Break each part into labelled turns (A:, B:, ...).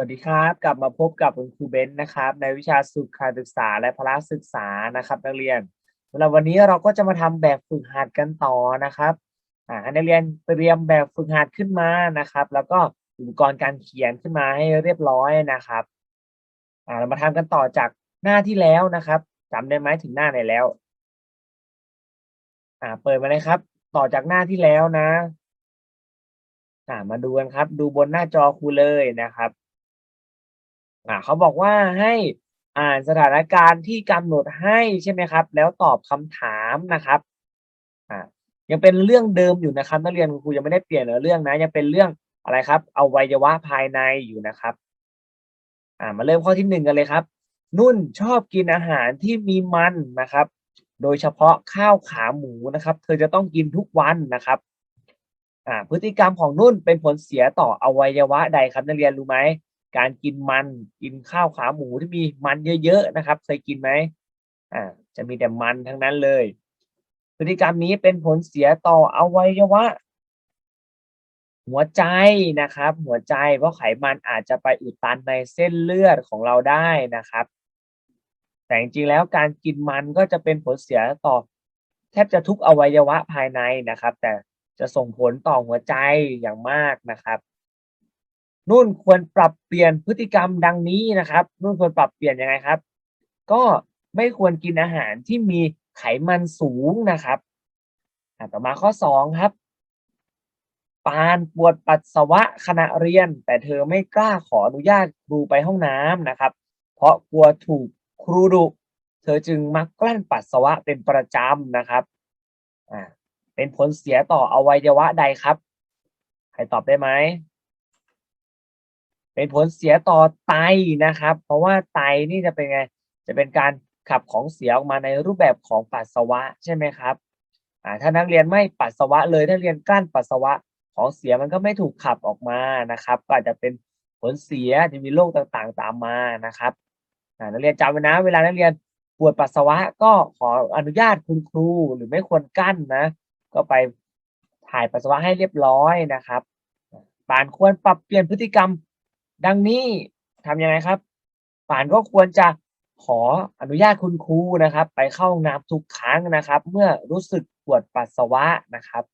A: วัสดีครับ กลับมาพบกับคุณครูเบนซ์นะครับ ในวิชาสุขศึกษาและพละศึกษานะครับนักเรียนสำหรับวันนี้เราก็จะมาทำแบบฝึกหัดกันต่อนะครับอ่าให้นักเรียนเตรียมแบบฝึกหัดขึ้นมานะครับ แล้วก็อุปกรณ์การเขียนขึ้นมาให้เรียบร้อยนะครับอ่าเรามาทำกันต่อจากหน้าที่แล้วนะครับจำได้ไหมถึงหน้าไหนแล้วอ่าเปิดมาเลยครับ ต่อจากหน้าที่แล้วนะอ่ามาดูกันครับ ดูบนหน้าจอครูเลยนะครับ อ่าเขาบอกว่าให้อ่านสถานการณ์ที่กำหนดให้ใช่ไหมครับ แล้วตอบคำถามนะครับอ่ายังเป็นเรื่องเดิมอยู่นะครับนักเรียนคุณครูยังไม่ได้เปลี่ยนเรื่องนะยังเป็นเรื่องอะไรครับอวัยวะภายในอยู่นะครับ อ่ามาเริ่มข้อที่หนึ่งกันเลยครับ นุ่นชอบกินอาหารที่มีมันนะครับ โดยเฉพาะข้าวขาหมูนะครับ เธอจะต้องกินทุกวันนะครับอ่าพฤติกรรมของนุ่นเป็นผลเสียต่ออวัยวะใดครับนักเรียนรู้ไหม การกินมันกินข้าวขาหมูที่มีมันเยอะๆนะครับเคยกินไหมอ่าจะมีแต่มันทั้งนั้นเลย พฤติกรรมนี้เป็นผลเสียต่ออวัยวะ หัวใจนะครับ หัวใจเพราะไขมันอาจจะไปอุดตันในเส้นเลือดของเราได้นะครับ แต่จริงๆแล้วการกินมันก็จะเป็นผลเสียต่อแทบจะทุกอวัยวะภายในนะครับ แต่จะส่งผลต่อหัวใจอย่างมากนะครับ นุ่นควรปรับเปลี่ยนพฤติกรรมดังนี้นะครับ นุ่นควรปรับเปลี่ยนยังไงครับ ก็ไม่ควรกินอาหารที่มีไขมันสูงนะครับอะต่อมาข้อสองครับ ปานปวดปัสสาวะขณะเรียน แต่เธอไม่กล้าขออนุญาตครูไปห้องน้ำนะครับ เพราะกลัวถูกครูดุ เธอจึงมักกลั้นปัสสาวะเป็นประจำนะครับอ่าเป็นผลเสียต่ออวัยวะใดครับ ใครตอบได้ไหม เป็นผลเสียต่อไตนะครับ เพราะว่าไตนี่จะเป็นไง จะเป็นการขับของเสียออกมาในรูปแบบของปัสสาวะใช่ไหมครับถ้านักเรียนไม่ปัสสาวะเลยถ้าเรียนกลั้นปัสสาวะของเสียมันก็ไม่ถูกขับออกมานะครับ ก็อาจจะเป็นผลเสียจะมีโรคต่างๆ ตามมานะครับนักเรียนจำไว้นะ เวลานักเรียนปวดปัสสาวะก็ขออนุญาตคุณครูหรือไม่ควรกั้นนะ ก็ไปถ่ายปัสสาวะให้เรียบร้อยนะครับปานควรปรับเปลี่ยนพฤติกรรม ดังนี้ทำยังไงครับป่านก็ควรจะขออนุญาตคุณครูนะครับ ไปเข้าห้องน้ำทุกครั้งนะครับ เมื่อรู้สึกปวดปัสสาวะนะครับ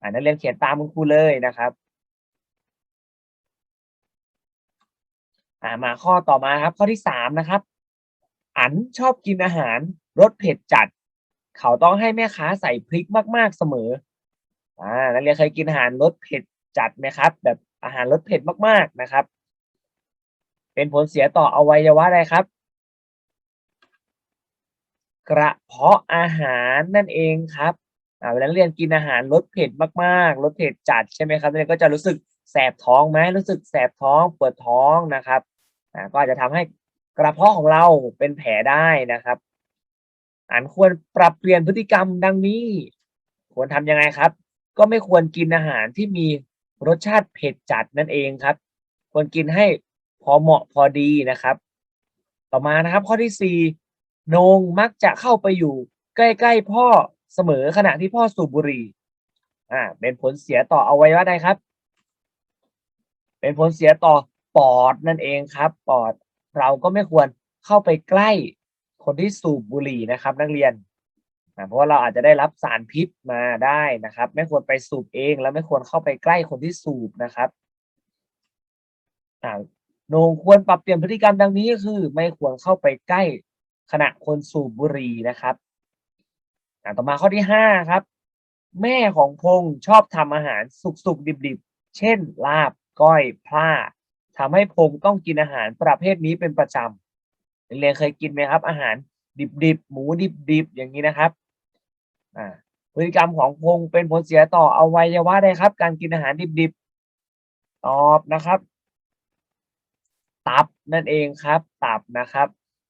A: อ่านักเรียนเขียนตามคุณครูเลยนะครับอ่ามาข้อต่อมาครับข้อที่สามนะครับ อันชอบกินอาหารรสเผ็ดจัด เขาต้องให้แม่ค้าใส่พริกมาก ๆเสมออ่านักเรียนเคยกินอาหารรสเผ็ดจัดไหมครับ แบบอาหารรสเผ็ดมากๆนะครับ เป็นผลเสียต่ออวัยวะใดครับ กระเพาะอาหารนั่นเองครับเวลาเรียนกินอาหารรสเผ็ดมากๆรสเผ็ดจัดใช่ไหมครับนักเรียนก็จะรู้สึกแสบท้องไหมรู้สึกแสบท้องปวดท้องนะครับก็อาจจะทำให้กระเพาะของเราเป็นแผลได้นะครับอันควรปรับเปลี่ยนพฤติกรรมดังนี้ ควรทำยังไงครับ ก็ไม่ควรกินอาหารที่มีรสชาติเผ็ดจัดนั่นเองครับ ควรกินให้ พอเหมาะพอดีนะครับ ต่อมานะครับข้อที่สี่นงมักจะเข้าไปอยู่ใกล้ๆพ่อเสมอขณะที่พ่อสูบบุหรี่อ่าเป็นผลเสียต่ออวัยวะใดครับ เป็นผลเสียต่อปอดนั่นเองครับ ปอดเราก็ไม่ควรเข้าไปใกล้คนที่สูบบุหรี่นะครับ นักเรียนนะเพราะว่าเราอาจจะได้รับสารพิษมาได้นะครับ ไม่ควรไปสูบเอง แล้วไม่ควรเข้าไปใกล้คนที่สูบนะครับ อ่าโนงควรปรับเปลี่ยนพฤติกรรมดังนี้ก็คือ ไม่ควรเข้าไปใกล้ขณะคนสูบบุหรี่นะครับต่อมาข้อที่ห้าครับ แม่ของพงชอบทำอาหารสุกๆดิบๆ เช่น ลาบก้อยพร่าทำให้พงต้องกินอาหารประเภทนี้เป็นประจำเรียนเคยกินไหมครับ อาหารดิบๆ หมูดิบๆ อย่างนี้นะครับอ่าพฤติกรรมของพงเป็นผลเสียต่ออวัยวะใดครับ การกินอาหารดิบๆ ตอบนะครับ ตับนั่นเองครับ ตับนะครับ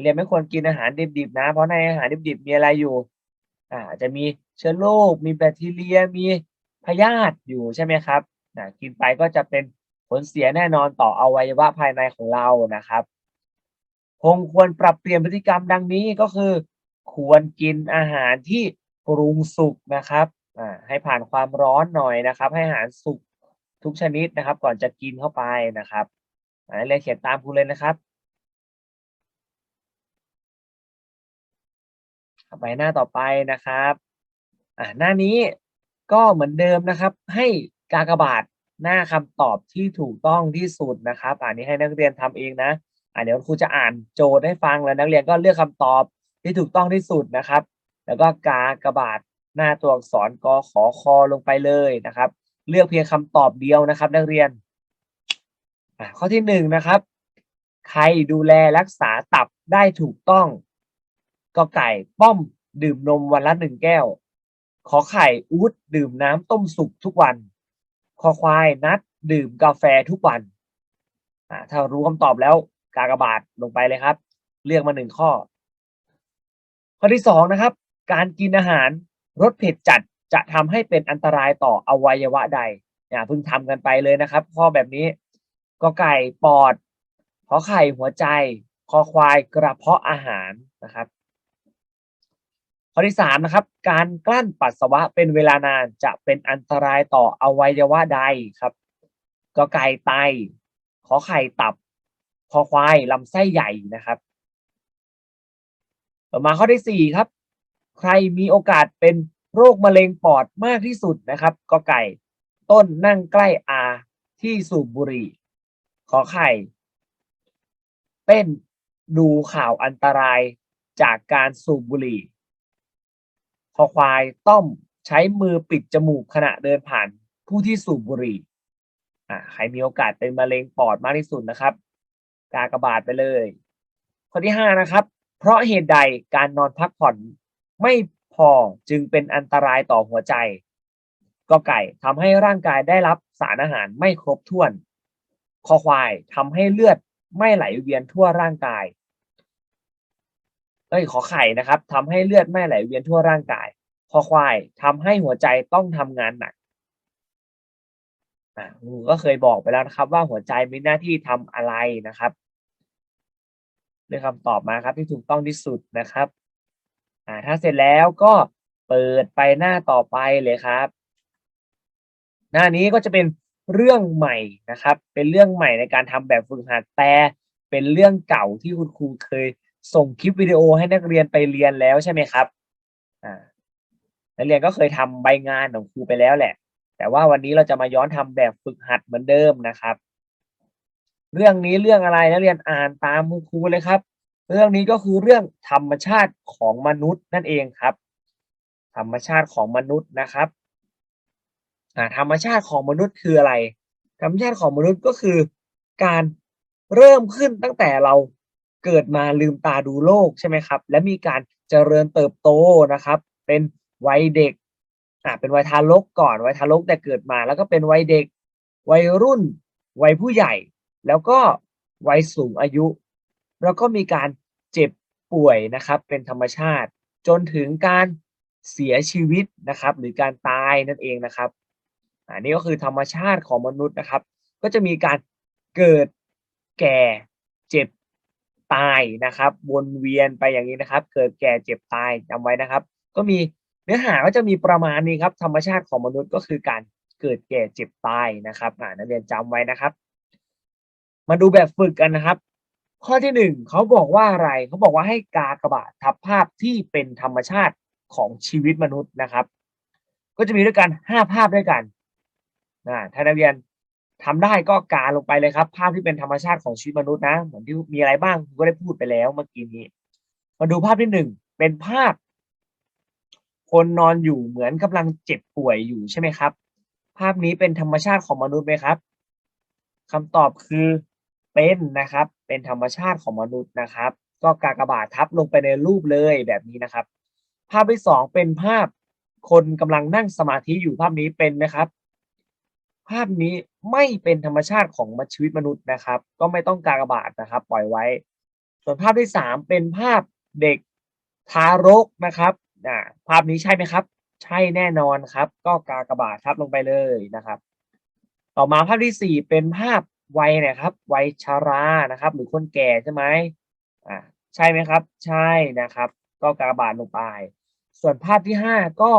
A: เรียนไม่ควรกินอาหารดิบๆนะ เพราะในอาหารดิบๆมีอะไรอยู่อ่าจะมีเชื้อโรคมีแบคทีเรียมีพยาธิอยู่ใช่ไหมครับอ่ากินไปก็จะเป็นผลเสียแน่นอนต่ออวัยวะภายในของเรานะครับ คงควรปรับเปลี่ยนพฤติกรรมดังนี้ก็คือ ควรกินอาหารที่ปรุงสุกนะครับอ่าให้ผ่านความร้อนหน่อยนะครับ ให้อาหารสุกทุกชนิดนะครับ ก่อนจะกินเข้าไปนะครับ อ่านักเรียนเขียนตามครูเลยนะครับไปหน้าต่อไปนะครับ อ่าหน้านี้ก็เหมือนเดิมนะครับ ให้กากบาทหน้าคำตอบที่ถูกต้องที่สุดนะครับอันนี้ให้นักเรียนทำเองนะอ่าเดี๋ยวครูจะอ่านโจทย์ให้ฟังแล้วนักเรียนก็เลือกคำตอบที่ถูกต้องที่สุดนะครับ แล้วก็กากบาทหน้าตัวอักษรกขอคอลงไปเลยนะครับ เลือกเพียงคำตอบเดียวนะครับ นักเรียน อ่าข้อที่หนึ่งนะครับ ใครดูแลรักษาตับได้ถูกต้องก็ไก่ป้อมดื่มนมวันละหนึ่งแก้ว ขอไข่อูดดื่มน้ำต้มสุกทุกวัน คอควายนัดดื่มกาแฟทุกวันอ่าถ้ารู้คำตอบแล้วกากบาทลงไปเลยครับ เลือกมาหนึ่งข้อ ข้อที่สองนะครับ การกินอาหารรสเผ็ดจัดจะทำให้เป็นอันตรายต่ออวัยวะใด อย่าเพิ่งทำกันไปเลยนะครับ ข้อแบบนี้ ก็ไก่ปอด ขอไข่หัวใจ คอควายกระเพาะอาหารนะครับ ข้อที่สามนะครับ การกลั้นปัสสาวะเป็นเวลานานจะเป็นอันตรายต่ออวัยวะใดครับก็ไก่ไต ขอไข่ตับ คอควายลำไส้ใหญ่นะครับ ต่อมาข้อที่สี่ครับ ใครมีโอกาสเป็นโรคมะเร็งปอดมากที่สุดนะครับ ก็ไก่ต้นนั่งใกล้อาที่สูบบุหรี่ ขอไข่ เต้นดูข่าวอันตรายจากการสูบบุหรี่ คอควายต้อมใช้มือปิดจมูกขณะเดินผ่านผู้ที่สูบบุหรี่อ่าใครมีโอกาสเป็นมะเร็งปอดมากที่สุดนะครับ กากบาทไปเลย ข้อที่ห้านะครับ เพราะเหตุใดการนอนพักผ่อนไม่พอจึงเป็นอันตรายต่อหัวใจ ก็ไก่ทำให้ร่างกายได้รับสารอาหารไม่ครบถ้วน คอควายทำให้เลือดไม่ไหลเวียนทั่วร่างกายเอ้ยขอไข่นะครับทำให้เลือดไม่ไหลเวียนทั่วร่างกาย คอควายทำให้หัวใจต้องทำงานหนักอ่าก็เคยบอกไปแล้วนะครับ ว่าหัวใจมีหน้าที่ทำอะไรนะครับเลือกคำตอบมาครับที่ถูกต้องที่สุดนะครับอ่าถ้าเสร็จแล้วก็เปิดไปหน้าต่อไปเลยครับ หน้านี้ก็จะเป็น เรื่องใหม่นะครับ เป็นเรื่องใหม่ในการทำแบบฝึกหัดแต่เป็นเรื่องเก่าที่คุณครูเคยส่งคลิปวิดีโอให้นักเรียนไปเรียนแล้วใช่ไหมครับอ่านักเรียนก็เคยทำใบงานของครูไปแล้วแหละ แต่ว่าวันนี้เราจะมาย้อนทำแบบฝึกหัดเหมือนเดิมนะครับ เรื่องนี้เรื่องอะไรนักเรียนอ่านตามคุณครูเลยครับ เรื่องนี้ก็คือเรื่องธรรมชาติของมนุษย์นั่นเองครับ ธรรมชาติของมนุษย์นะครับ ธรรมชาติของมนุษย์คืออะไร ธรรมชาติของมนุษย์ก็คือการเริ่มขึ้นตั้งแต่เราเกิดมาลืมตาดูโลกใช่ไหมครับ และมีการเจริญเติบโตนะครับ เป็นวัยเด็กอ่าเป็นวัยทารกก่อนวัยทารกแต่เกิดมา แล้วก็เป็นวัยเด็ก วัยรุ่น วัยผู้ใหญ่ แล้วก็วัยสูงอายุ แล้วก็มีการเจ็บป่วยนะครับ เป็นธรรมชาติ จนถึงการเสียชีวิตนะครับ หรือการตายนั่นเองนะครับ อันนี้ก็คือธรรมชาติของมนุษย์นะครับ ก็จะมีการเกิดแก่เจ็บตายนะครับ วนเวียนไปอย่างนี้นะครับ เกิดแก่เจ็บตายจำไว้นะครับ ก็มีเนื้อหาก็จะมีประมาณนี้ครับ ธรรมชาติของมนุษย์ก็คือการเกิดแก่เจ็บตายนะครับนักเรียนจำไว้นะครับ มาดูแบบฝึกกันนะครับ ข้อที่หนึ่งเขาบอกว่าอะไรเขาบอกว่าให้กากระบาททับภาพที่เป็นธรรมชาติของชีวิตมนุษย์นะครับ ก็จะมีด้วยกันห้าภาพด้วยกัน นะถ้านักเรียนทำได้ก็กาลงไปเลยครับ ภาพที่เป็นธรรมชาติของชีวิตมนุษย์นะเหมือนที่มีอะไรบ้างก็ได้พูดไปแล้วเมื่อกี้นี้ มาดูภาพที่หนึ่งเป็นภาพ คนนอนอยู่เหมือนกำลังเจ็บป่วยอยู่ใช่ไหมครับ ภาพนี้เป็นธรรมชาติของมนุษย์ไหมครับคำตอบคือเป็นนะครับ เป็นธรรมชาติของมนุษย์นะครับ ก็กากบาททับลงไปในรูปเลยแบบนี้นะครับ ภาพที่สองเป็นภาพคนกำลังนั่งสมาธิอยู่ภาพนี้เป็นไหมครับ ภาพนี้ไม่เป็นธรรมชาติของชีวิตมนุษย์นะครับ ก็ไม่ต้องกากบาทนะครับ ปล่อยไว้ ส่วนภาพที่สามเป็นภาพเด็กทารกนะครับอ่าภาพนี้ใช่ไหมครับ ใช่แน่นอนครับ ก็กากบาททับลงไปเลยนะครับ ต่อมาภาพที่สี่เป็นภาพวัยนะครับ วัยชารานะครับ หรือคนแก่ใช่ไหมอ่าใช่ไหมครับ ใช่นะครับ ก็กากบาทลงไป ส่วนภาพที่ห้าก็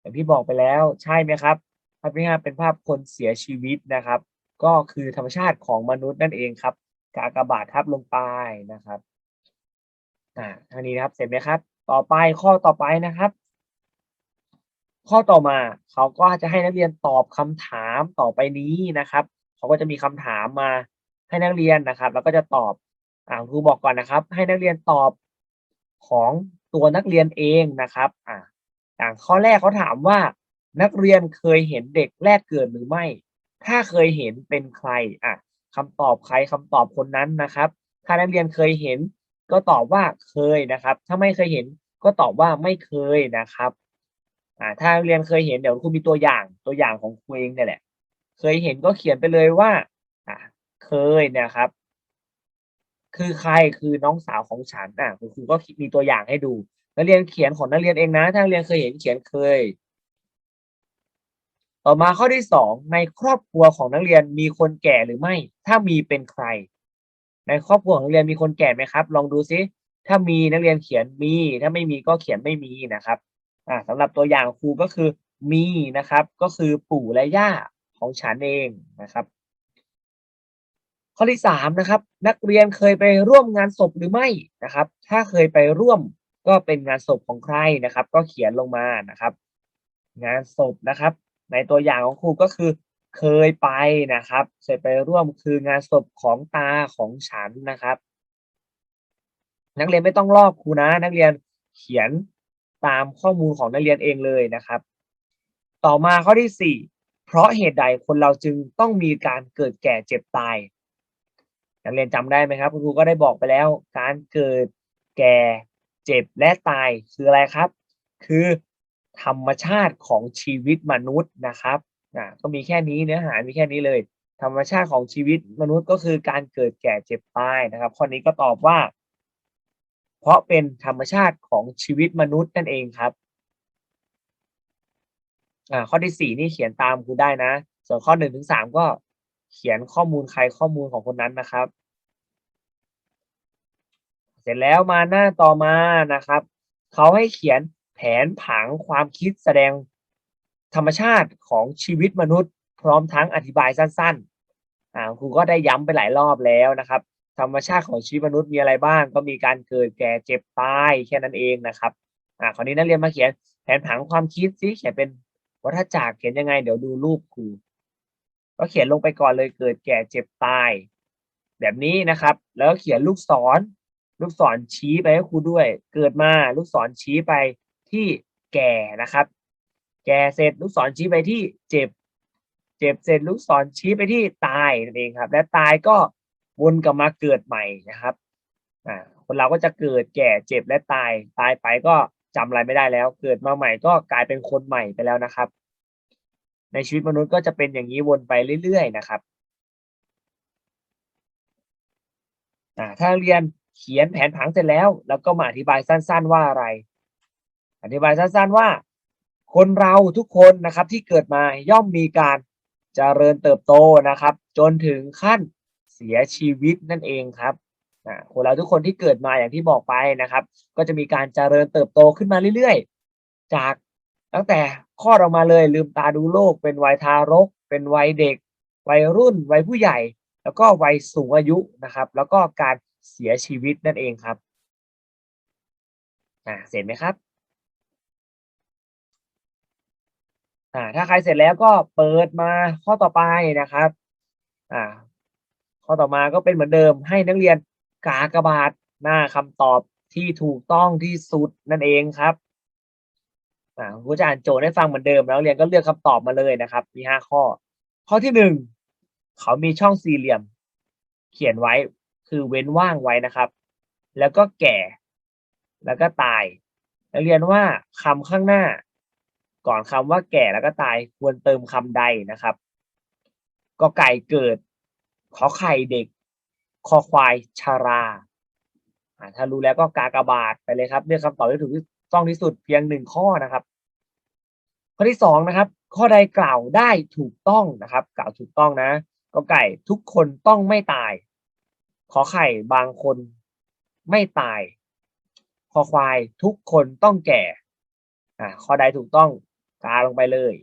A: อย่างที่บอกไปแล้วใช่ไหมครับ ภาพที่ห้าเป็นภาพคนเสียชีวิตนะครับ ก็คือธรรมชาติของมนุษย์นั่นเองครับกากบาททับลงไปนะครับอ่าท่านี้นะครับเสร็จไหมครับ ต่อไปข้อต่อไปนะครับ ข้อต่อมาเขาก็จะให้นักเรียนตอบคำถามต่อไปนี้นะครับเขาก็จะมีคำถามมาให้นักเรียนนะครับ แล้วก็จะตอบอ่าครูบอกก่อนนะครับ ให้นักเรียนตอบของตัวนักเรียนเองนะครับ อ่าอย่างข้อแรกเขาถามว่า นักเรียนเคยเห็นเด็กแรกเกิดหรือไม่ ถ้าเคยเห็นเป็นใครอะคำตอบใครคำตอบคนนั้นนะครับ ถ้านักเรียนเคยเห็นก็ตอบว่าเคยนะครับ ถ้าไม่เคยเห็นก็ตอบว่าไม่เคยนะครับอ่าถ้านักเรียนเคยเห็นเดี๋ยวครูมีตัวอย่างตัวอย่างของครูเองเนี่ยแหละ เคยเห็นก็เขียนไปเลยว่าอ่าเคยนะครับ คือใครคือน้องสาวของฉันอะคุณครูก็มีตัวอย่างให้ดู นักเรียนเขียนของนักเรียนเองนะ ถ้านักเรียนเคยเห็นเขียนเคย ต่อมาข้อที่สองในครอบครัวของนักเรียนมีคนแก่หรือไม่ ถ้ามีเป็นใคร ในครอบครัวของนักเรียนมีคนแก่ไหมครับ ลองดูซิถ้ามีนักเรียนเขียนมี ถ้าไม่มีก็เขียนไม่มีนะครับอ่าสำหรับตัวอย่างครูก็คือมีนะครับ ก็คือปู่และย่าของฉันเองนะครับ ข้อที่สามนะครับ นักเรียนเคยไปร่วมงานศพหรือไม่นะครับ ถ้าเคยไปร่วมก็เป็นงานศพของใครนะครับ ก็เขียนลงมานะครับ งานศพนะครับ ในตัวอย่างของครูก็คือเคยไปนะครับเคยไปร่วมคืองานศพของตาของฉันนะครับ นักเรียนไม่ต้องลอกครูนะ นักเรียนเขียนตามข้อมูลของนักเรียนเองเลยนะครับ ต่อมาข้อที่สี่เพราะเหตุใดคนเราจึงต้องมีการเกิดแก่เจ็บตาย นักเรียนจำได้ไหมครับคุณครูก็ได้บอกไปแล้ว การเกิดแก่เจ็บและตายคืออะไรครับ คือ ธรรมชาติของชีวิตมนุษย์นะครับอ่าก็มีแค่นี้เนื้อหามีแค่นี้เลย ธรรมชาติของชีวิตมนุษย์ก็คือการเกิดแก่เจ็บตายนะครับ ข้อนี้ก็ตอบว่า เพราะเป็นธรรมชาติของชีวิตมนุษย์นั่นเองครับอ่าข้อที่สี่นี่เขียนตามครูได้นะ ส่วนข้อหนึ่งถึงสามก็เขียนข้อมูลใครข้อมูลของคนนั้นนะครับ เสร็จแล้วมาหน้าต่อมานะครับ เขาให้เขียน นผังความคิดแสดงธรรมชาติของชีวิตมนุษย์ พร้อมทั้งอธิบายสั้นๆอ่าครูก็ได้ย้ำไปหลายรอบแล้วนะครับ ธรรมชาติของชีวิตมนุษย์มีอะไรบ้าง ก็มีการเกิดแก่เจ็บตายแค่นั้นเองนะครับอ่าคราวนี้นักเรียนมาเขียนแผนผังความคิดซิเขียนเป็นวัฏจักรเขียนยังไง เดี๋ยวดูรูปครูก็เขียนลงไปก่อนเลยเกิดแก่เจ็บตาย แบบนี้นะครับ แล้วเขียนลูกศร ลูกศรชี้ไปให้ครูด้วย เกิดมาลูกศรชี้ไป ที่แก่นะครับ แก่เสร็จลูกศรชี้ไปที่เจ็บ เจ็บเสร็จลูกศรชี้ไปที่ตายนั่นเองครับ และตายก็วนกลับมาเกิดใหม่นะครับอ่าคนเราก็จะเกิดแก่เจ็บและตาย ตายไปก็จำอะไรไม่ได้แล้ว เกิดมาใหม่ก็กลายเป็นคนใหม่ไปแล้วนะครับ ในชีวิตมนุษย์ก็จะเป็นอย่างนี้วนไปเรื่อย ๆ นะครับอ่าถ้าเรียนเขียนแผนผังเสร็จแล้ว แล้วก็มาอธิบายสั้น ๆ ว่าอะไร อธิบายสั้นๆว่า คนเราทุกคนนะครับที่เกิดมาย่อมมีการเจริญเติบโตนะครับ จนถึงขั้นเสียชีวิตนั่นเองครับอ่าคนเราทุกคนที่เกิดมาอย่างที่บอกไปนะครับ ก็จะมีการเจริญเติบโตขึ้นมาเรื่อยๆ จากตั้งแต่คลอดออกมาเลยลืมตาดูโลก เป็นวัยทารก เป็นวัยเด็ก วัยรุ่น วัยผู้ใหญ่ แล้วก็วัยสูงอายุนะครับ แล้วก็การเสียชีวิตนั่นเองครับอ่าเสร็จไหมครับ อ่า ถ้าใครเสร็จแล้วก็เปิดมาข้อต่อไปนะครับ อ่า ข้อต่อมาก็เป็นเหมือนเดิมให้นักเรียนกากบาทหน้าคำตอบที่ถูกต้องที่สุดนั่นเองครับอ่าครูจะอ่านโจทย์ให้ฟังเหมือนเดิมแล้วเรียนก็เลือกคำตอบมาเลยนะครับ มีห้าข้อ ข้อที่หนึ่งเขามีช่องสี่เหลี่ยม เขียนไว้คือเว้นว่างไว้นะครับ แล้วก็แก่ แล้วก็ตายนักเรียนว่าคำข้างหน้า ก่อนคำว่าแก่แล้วก็ตายควรเติมคำใดนะครับก็ไก่เกิด ขอไข่เด็ก คอควายชาราถ้ารู้แล้วก็กากบาทไปเลยครับเลือกคำตอบที่ถูกต้องที่สุดเพียงหนึ่งข้อนะครับ ข้อที่สองนะครับ ข้อใดกล่าวได้ถูกต้องนะครับ กล่าวถูกต้องนะก็ไก่ทุกคนต้องไม่ตาย ขอไข่บางคนไม่ตาย คอควายทุกคนต้องแก่อ่าข้อใดถูกต้อง กาลงไปเลย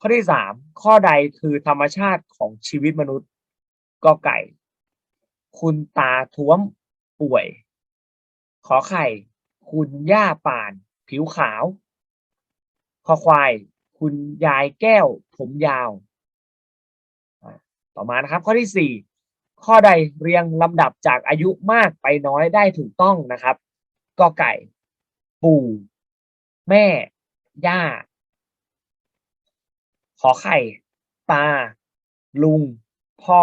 A: ข้อที่สามข้อใดคือธรรมชาติของชีวิตมนุษย์ก็ไก่ คุณตาท้วมป่วย ขอไข่ คุณย่าป่าน ผิวขาว คอควาย คุณยายแก้ว ผมยาว ต่อมานะครับ ข้อที่สี่ข้อใดเรียงลำดับจากอายุมากไปน้อยได้ถูกต้องนะครับกอไก่ ปู่ แม่ ย่า อไข่ ตา ลุง พ่อ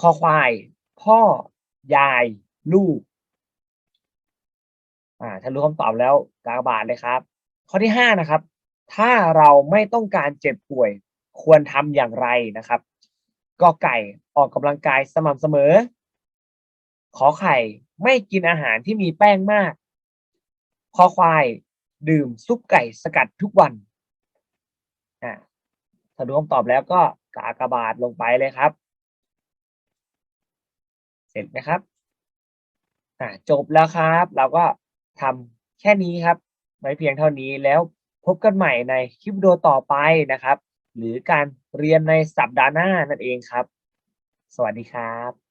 A: คอควาย พ่อ ยาย ลูก อ่า ถ้ารู้คำตอบแล้วกากบาทเลยครับ ข้อที่ห้านะครับ ถ้าเราไม่ต้องการเจ็บป่วย ควรทำอย่างไรนะครับกอไก่ออกกำลังกายสม่ำเสมอ ขอไข่ไม่กินอาหารที่มีแป้งมาก คอควาย ดื่มซุปไก่สกัดทุกวัน อ่าถ้ารู้คำตอบแล้วก็กากบาทลงไปเลยครับ เสร็จไหมครับอ่าจบแล้วครับ เราก็ทำแค่นี้ครับไว้เพียงเท่านี้แล้วพบกันใหม่ในคลิปวิดีโอต่อไปนะครับ หรือการเรียนในสัปดาห์หน้านั่นเองครับ สวัสดีครับ